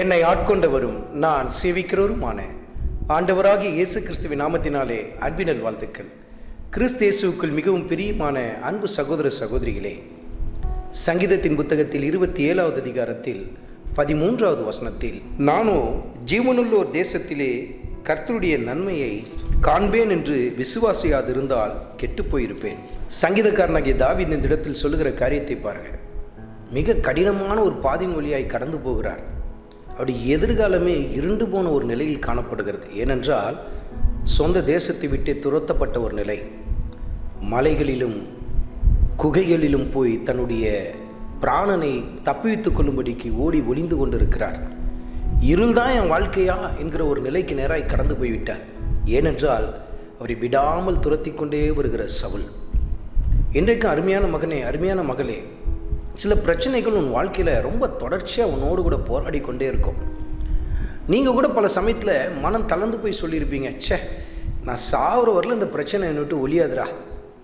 என்னை ஆட்கொண்டவரும் நான் சேவிக்கிறவருமான ஆண்டவராகிய இயேசு கிறிஸ்துவின் நாமத்தினாலே அன்பினல் வாழ்த்துக்கள். கிறிஸ்து இயேசுவுக்குள் மிகவும் பிரியமான அன்பு சகோதர சகோதரிகளே சங்கீதத்தின் புத்தகத்தில் இருபத்தி ஏழாவது அதிகாரத்தில் பதிமூன்றாவது வசனத்தில் நானோ ஜீவனுள்ளோர் தேசத்திலே கர்த்தருடைய நன்மையை காண்பேன் என்று விசுவாசியாதிருந்தால் கெட்டுப் போயிருப்பேன். சங்கீதக்காரனாகிய தாவி இந்த இடத்தில் சொல்லுகிற காரியத்தை பாருங்கள் மிக கடினமான ஒரு பாதி மொழியாய் கடந்து போகிறார். அப்படி எதிர்காலமே இருண்டு போன ஒரு நிலையில் காணப்படுகிறது. ஏனென்றால் சொந்த தேசத்தை விட்டு துரத்தப்பட்ட ஒரு நிலை. மலைகளிலும் குகைகளிலும் போய் தன்னுடைய பிராணனை தப்பிவித்துக் கொள்ளும்படிக்கு ஓடி ஒளிந்து கொண்டிருக்கிறார். இருள்தான் என் வாழ்க்கையா என்கிற ஒரு நிலைக்கு நேராய் கடந்து போய்விட்டார். ஏனென்றால் அவரை விடாமல் துரத்தி கொண்டே வருகிற சவுல். இன்றைக்கு அருமையான மகனே அருமையான மகளே சில பிரச்சனைகள் உன் வாழ்க்கையில் ரொம்ப தொடர்ச்சியாக உன்னோடு கூட போராடி கொண்டே இருக்கும். நீங்கள் கூட பல சமயத்தில் மனம் தளர்ந்து போய் சொல்லியிருப்பீங்க ச்சே நான் சாகுற வரல இந்த பிரச்சனை என்னட்டு ஒழியாதுரா ஒழியாதுடா.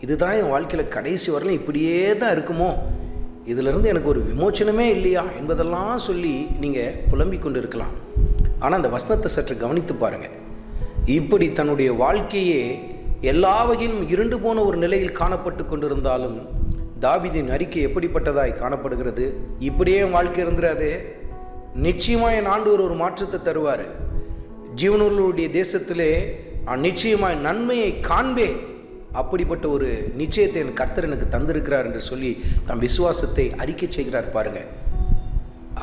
இதுதான் என் வாழ்க்கையில் கடைசி வரலும் இப்படியே தான் இருக்குமோ? இதிலிருந்து எனக்கு ஒரு விமோச்சனமே இல்லையா? என்பதெல்லாம் சொல்லி நீங்கள் புலம்பிக் கொண்டு இருக்கலாம் ஆனால் அந்த வசனத்தை சற்று கவனித்து பாருங்கள் இப்படி தன்னுடைய வாழ்க்கையே எல்லா வகையிலும் இருண்டு போன ஒரு நிலையில் காணப்பட்டு கொண்டிருந்தாலும் தாவிதின் அறிக்கை எப்படிப்பட்டதாய் காணப்படுகிறது? இப்படியே என் வாழ்க்கை இருந்துராது. நிச்சயமாக என் ஆண்டவர் ஒரு மாற்றத்தை தருவார். ஜீவனூர்களுடைய தேசத்திலே நான் நிச்சயமாய் நன்மையை காண்பேன். அப்படிப்பட்ட ஒரு நிச்சயத்தை என் கர்த்தர் எனக்கு தந்திருக்கிறார் என்று சொல்லி தன் விசுவாசத்தை அறிக்கை செய்கிறார் பாருங்க.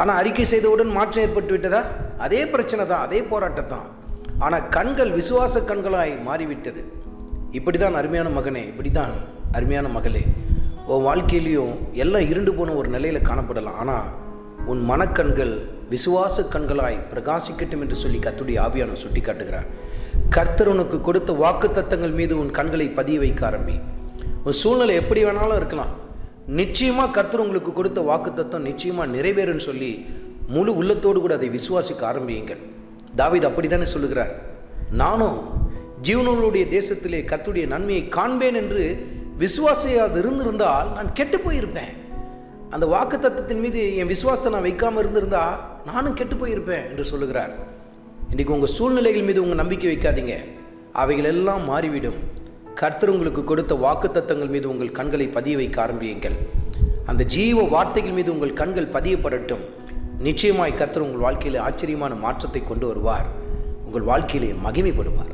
ஆனால் அறிக்கை செய்தவுடன் மாற்றம் ஏற்பட்டு விட்டதா? அதே பிரச்சனை தான் அதே போராட்டம் தான். ஆனால் கண்கள் விசுவாச கண்களாய் மாறிவிட்டது. இப்படி தான் அருமையான மகனே இப்படி தான் அருமையான மகளே. உன் வாழ்க்கையிலையும் எல்லாம் இருண்டு போன ஒரு நிலையில் காணப்படலாம். ஆனால் உன் மனக்கண்கள் விசுவாச கண்களாய் பிரகாசிக்கட்டும் என்று சொல்லி கத்துடைய ஆவியான சுட்டி காட்டுகிறார் கர்த்தர் உனக்கு கொடுத்த வாக்கு தத்தங்கள் மீது உன் கண்களை பதிய வைக்க ஆரம்பி. உன் சூழ்நிலை எப்படி வேணாலும் இருக்கலாம். நிச்சயமாக கர்த்தர் உங்களுக்கு கொடுத்த வாக்கு தத்தம் நிச்சயமாக நிறைவேறுன்னு சொல்லி முழு உள்ளத்தோடு கூட அதை விசுவாசிக்க ஆரம்பியுங்கள். தாவித் அப்படி தானே சொல்லுகிறார். நானும் ஜீவனர்களுடைய தேசத்திலே கத்துடைய நன்மையை காண்பேன் என்று விசுவாசியாவது இருந்திருந்தால் நான் கெட்டு போயிருப்பேன். அந்த வாக்கு தத்துவத்தின் மீது என் விசுவாசத்தை நான் வைக்காமல் இருந்திருந்தால் நானும் கெட்டு போயிருப்பேன் என்று சொல்லுகிறார். இன்றைக்கு உங்கள் சூழ்நிலைகள் மீது உங்கள் நம்பிக்கை வைக்காதீங்க. அவைகள் எல்லாம் மாறிவிடும். கர்த்தர் உங்களுக்கு கொடுத்த வாக்கு தத்தங்கள் மீது உங்கள் கண்களை பதிய வைக்க ஆரம்பியுங்கள். அந்த ஜீவ வார்த்தைகள் மீது உங்கள் கண்கள் பதியப்படட்டும். நிச்சயமாய் கர்த்தர் உங்கள் வாழ்க்கையில் ஆச்சரியமான மாற்றத்தை கொண்டு வருவார். உங்கள் வாழ்க்கையிலே மகிமைப்படுவார்.